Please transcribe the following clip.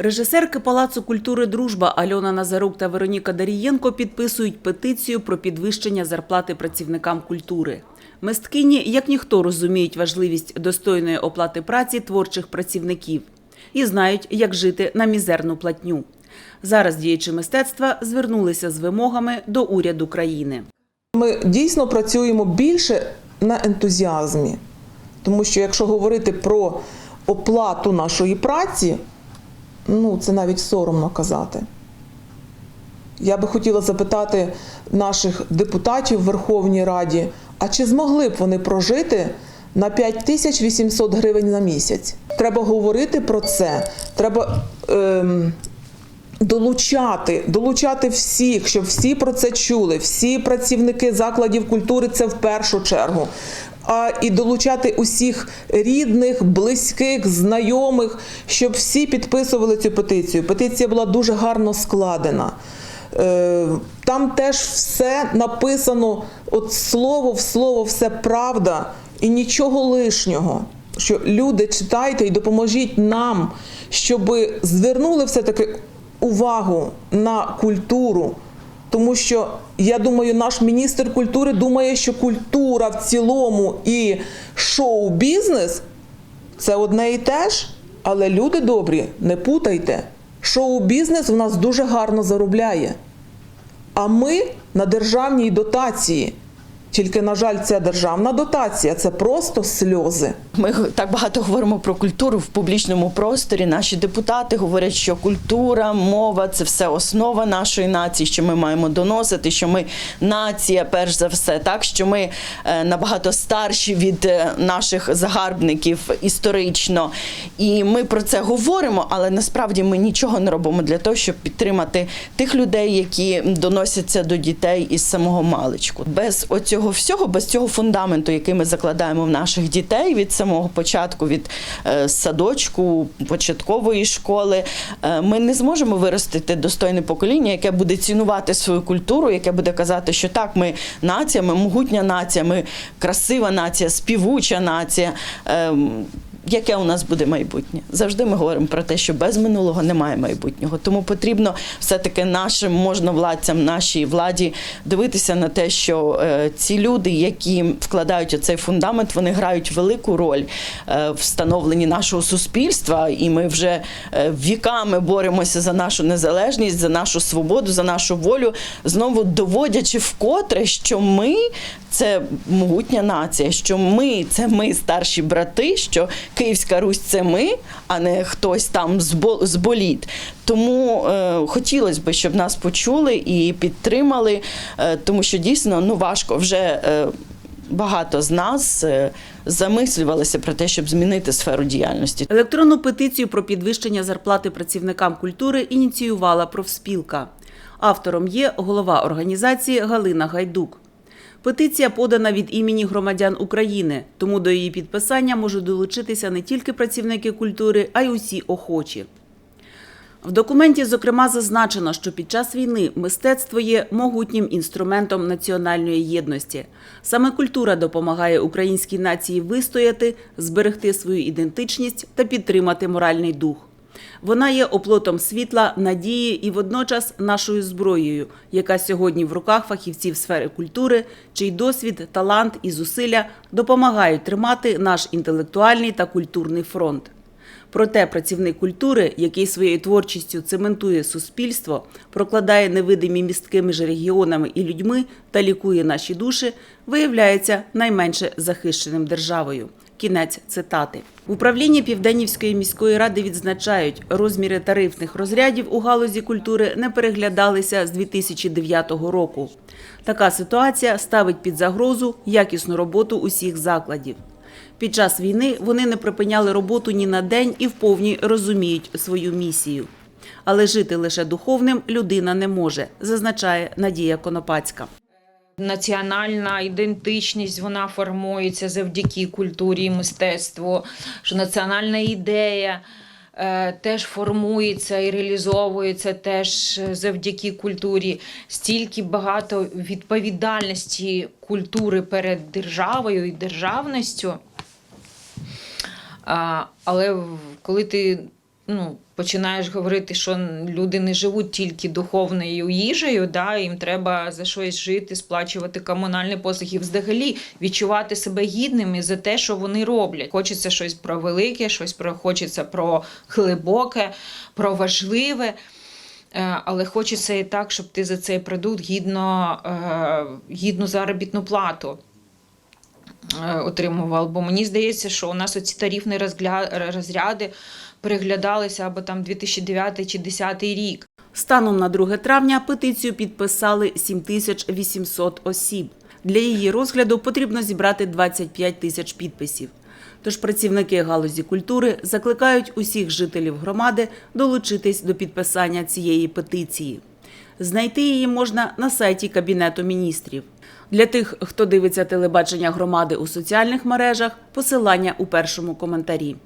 Режисерки Палацу культури Дружба Альона Назарук та Вероніка Дарієнко підписують петицію про підвищення зарплати працівникам культури. Мисткині, як ніхто, розуміють важливість достойної оплати праці творчих працівників і знають, як жити на мізерну платню. Зараз діячі мистецтва звернулися з вимогами до уряду країни. Ми дійсно працюємо більше на ентузіазмі, тому що якщо говорити про оплату нашої праці, ну це навіть соромно казати. Я би хотіла запитати наших депутатів в Верховній Раді, а чи змогли б вони прожити на 5800 гривень на місяць? Треба говорити про це. Треба ем, долучати, долучати всіх, щоб всі про це чули, всі працівники закладів культури це в першу чергу. А і долучати усіх рідних, близьких, знайомих, щоб всі підписували цю петицію. Петиція була дуже гарно складена. Е, Там теж все написано, от слово в слово, все правда і нічого лишнього. Що люди читайте і допоможіть нам, щоб звернули все-таки увагу на культуру. Тому що я думаю, наш міністр культури думає, що культура в цілому і шоу-бізнес це одне і те ж, але люди добрі, не путайте. Шоу-бізнес в нас дуже гарно заробляє. А ми на державній дотації. Тільки, на жаль, ця державна дотація це просто сльози. Ми так багато говоримо про культуру в публічному просторі. Наші депутати говорять, що культура, мова це все основа нашої нації, що ми маємо доносити, що ми нація, перш за все, так що ми е, набагато старші від е, наших загарбників історично. І ми про це говоримо, але насправді ми нічого не робимо для того, щоб підтримати тих людей, які доносяться до дітей із самого маличку. Без оцього всього, без цього фундаменту, який ми закладаємо в наших дітей від самого початку, від е, садочку, початкової школи, е, ми не зможемо виростити достойне покоління, яке буде цінувати свою культуру, яке буде казати, що так, ми нація, ми могутня нація, ми красива нація, співуча нація. Яке у нас буде майбутнє? Завжди ми говоримо про те, що без минулого немає майбутнього. Тому потрібно все-таки нашим можновладцям, нашій владі дивитися на те, що е, ці люди, які вкладають цей фундамент, вони грають велику роль е, в становленні нашого суспільства, і ми вже е, віками боремося за нашу незалежність, за нашу свободу, за нашу волю, знову доводячи вкотре, що ми це могутня нація, що ми це ми старші брати, що Київська Русь це ми, а не хтось там з бо- боліт. Тому е, хотілося б, щоб нас почули і підтримали, е, тому що дійсно ну важко вже. Е, Багато з нас е, замислювалися про те, щоб змінити сферу діяльності. Електронну петицію про підвищення зарплати працівникам культури ініціювала профспілка. Автором є голова організації Галина Гайдук. Петиція подана від імені громадян України, тому до її підписання можуть долучитися не тільки працівники культури, а й усі охочі. В документі, зокрема, зазначено, що під час війни мистецтво є могутнім інструментом національної єдності. Саме культура допомагає українській нації вистояти, зберегти свою ідентичність та підтримати моральний дух. Вона є оплотом світла, надії і водночас нашою зброєю, яка сьогодні в руках фахівців сфери культури, чий досвід, талант і зусилля допомагають тримати наш інтелектуальний та культурний фронт. Проте працівник культури, який своєю творчістю цементує суспільство, прокладає невидимі містки між регіонами і людьми та лікує наші душі, виявляється найменше захищеним державою. Кінець цитати. В управлінні Південнівської міської ради відзначають, розміри тарифних розрядів у галузі культури не переглядалися з 2009 року. Така ситуація ставить під загрозу якісну роботу усіх закладів. Під час війни вони не припиняли роботу ні на день і вповні розуміють свою місію. Але жити лише духовним людина не може, зазначає Надія Конопацька. Національна ідентичність вона формується завдяки культурі і мистецтву, що національна ідея е, теж формується і реалізовується теж завдяки культурі. Стільки багато відповідальності культури перед державою і державністю. Але коли ти ну, починаєш говорити, що люди не живуть тільки духовною їжею, да, їм треба за щось жити, сплачувати комунальні послуги, взагалі відчувати себе гідними за те, що вони роблять. Хочеться щось про велике, щось про хочеться про глибоке, про важливе. Е, Але хочеться і так, щоб ти за цей продукт гідно, е, гідну заробітну плату е, отримував. Бо мені здається, що у нас оці тарифні розряди переглядалися або там 2009 чи 2010 рік. Станом на 2 травня петицію підписали 7800 осіб. Для її розгляду потрібно зібрати 25 тисяч підписів. Тож працівники галузі культури закликають усіх жителів громади долучитись до підписання цієї петиції. Знайти її можна на сайті Кабінету міністрів. Для тих, хто дивиться телебачення громади у соціальних мережах, посилання у першому коментарі.